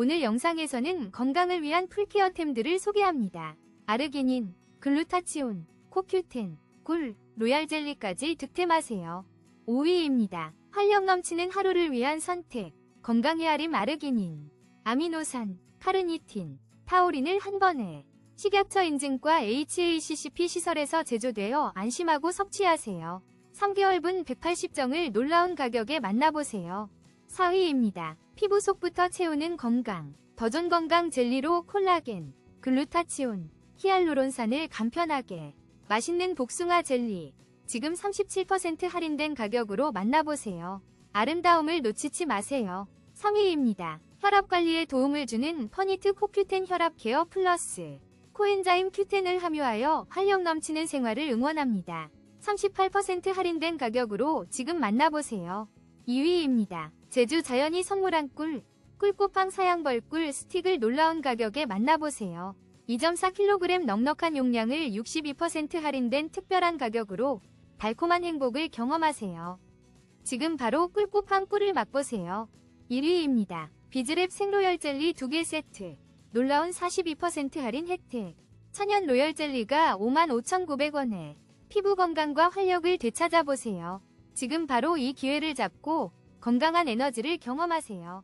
오늘 영상에서는 건강을 위한 풀케어템들을 소개합니다. 아르기닌, 글루타치온, 코큐텐, 꿀, 로얄젤리까지 득템하세요. 5위입니다. 활력 넘치는 하루를 위한 선택. 건강의 아림 아르기닌, 아미노산, 카르니틴, 타우린을 한 번에 식약처 인증과 HACCP 시설에서 제조되어 안심하고 섭취하세요. 3개월분 180정을 놀라운 가격에 만나보세요. 4위입니다. 피부 속부터 채우는 건강. 더존 건강 젤리로 콜라겐, 글루타치온, 히알루론산을 간편하게. 맛있는 복숭아 젤리. 지금 37% 할인된 가격으로 만나보세요. 아름다움을 놓치지 마세요. 3위입니다. 혈압 관리에 도움을 주는 퍼니트 코큐텐 혈압 케어 플러스. 코엔자임 큐텐을 함유하여 활력 넘치는 생활을 응원합니다. 38% 할인된 가격으로 지금 만나보세요. 2위입니다. 제주 자연이 선물한 꿀, 꿀꽃팡 사양벌꿀 스틱을 놀라운 가격에 만나보세요. 2.4kg 넉넉한 용량을 62% 할인된 특별한 가격으로 달콤한 행복을 경험하세요. 지금 바로 꿀꽃팡 꿀을 맛보세요. 1위입니다. 비즈랩 생로열 젤리 2개 세트. 놀라운 42% 할인 혜택. 천연 로열 젤리가 55,900원에 피부 건강과 활력을 되찾아보세요. 지금 바로 이 기회를 잡고 건강한 에너지를 경험하세요.